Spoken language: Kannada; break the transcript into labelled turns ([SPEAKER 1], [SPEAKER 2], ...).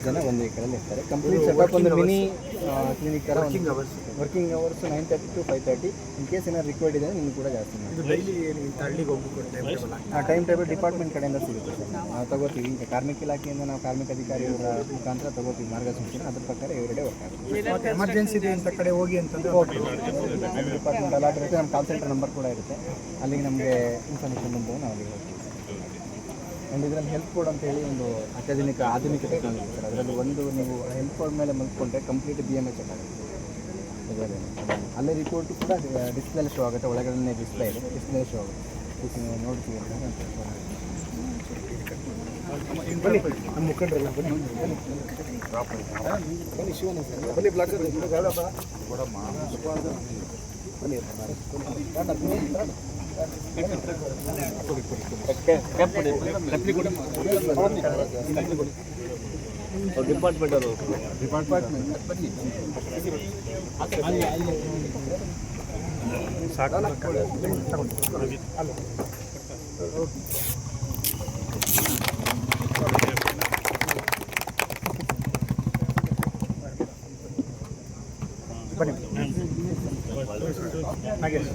[SPEAKER 1] ಜನ ಒಂದು ಏಕರಲ್ಲಿ ಇರ್ತಾರೆ. ಕಂಪ್ಲೀಟ್ ಸೆಟಪ್ ಒಂದು ಮಿನಿ ಕ್ಲಿನಿಕ್ ಥರ
[SPEAKER 2] working hours
[SPEAKER 1] working hours nine thirty to five thirty in case ಏನಾದ್ರು ರಿಕ್ವೈರ್ಡ್ ಇದೆ ನಿಮ್ಗೆ ಕೂಡ ಜಾಸ್ತಿ
[SPEAKER 2] ಇದು ಡೈಲಿ ಇಂಥ ಹಳ್ಳಿಗೆ ಹೋಗ್ಬೇಕು
[SPEAKER 1] ಆ? ಟೈಮ್ ಟೇಬಲ್ ಡಿಪಾರ್ಟ್ಮೆಂಟ್ ಕಡೆಯಿಂದ ಸಿಗುತ್ತೆ ಸರ್. ನಾವು ತಗೋತೀವಿ. ಈಗ ಕಾರ್ಮಿಕ ಇಲಾಖೆಯಿಂದ ನಾವು ಕಾರ್ಮಿಕ ಅಧಿಕಾರಿಗಳ ಮುಖಾಂತರ ತಗೋತೀವಿ ಮಾರ್ಗಸೂಚಿನ. ಅದ್ರ ಪ್ರಕಾರ ಎವ್ರಿಡೇ ವರ್ಕ್ ಆಗುತ್ತೆ.
[SPEAKER 2] ಎಮರ್ಜೆನ್ಸಿ ಇದೆ ಅಂತ ಕಡೆ ಹೋಗಿ ಅಂತಂದ್ರೆ
[SPEAKER 1] ಡಿಪಾರ್ಟ್ಮೆಂಟ್ ಅಲಾಟ್ ಇರುತ್ತೆ ನಮ್ಮ ಕಾಲ್ ಸೆಂಟರ್ ನಂಬರ್ ಕೂಡ ಇರುತ್ತೆ. ಅಲ್ಲಿಗೆ ನಮಗೆ ಇನ್ಫಾರ್ಮೇಷನ್ ಬಂದು ನಾವು ಅಲ್ಲಿಗೆ ಹೋಗ್ತೀವಿ. ಆ್ಯಂಡ್ ಇದರಲ್ಲಿ ಹೆಲ್ತ್ ಕೋಡ್ ಅಂತ ಹೇಳಿ ಒಂದು ಅತ್ಯಾಧುನಿಕ ಆಧುನಿಕ ಟೆಕ್ನಾಲಜಿ ಸರ್. ಅದರಲ್ಲಿ ಒಂದು ನೀವು ಹೆಲ್ತ್ ಕೋಡ್ ಮೇಲೆ ಮಲ್ಕೊಂಡ್ರೆ complete B M H check ಆಗುತ್ತೆ. ಅಲ್ಲೇ ರಿಪೋರ್ಟ್ ಕೂಡ ಡಿಸ್ಪ್ಲೇ ಶೋ ಆಗುತ್ತೆ. ಒಳಗಡೆ ಡಿಸ್ಪ್ಲೇ ಇದೆ. ಡಿಸ್ಪ್ಲೇ ಶೋ ಆಗುತ್ತೆ. ನೀವು ನೋಡ್ತೀವಿ
[SPEAKER 2] ಮುಖಂಡರೆಲ್ಲ ಬನ್ನಿ. ಬನ್ನಿ ಶಿವನ ಸರ್. ಬನ್ನಿ ಬ್ಲಾಕ್
[SPEAKER 1] ಡಿಪಾರ್ಟ್ಮೆಂಟ್ ಅವರು ಡಿಪಾರ್ಟ್ಮೆಂಟ್ ಬನ್ನಿ
[SPEAKER 2] ಬನ್ನಿ ನಾಗೇಶ್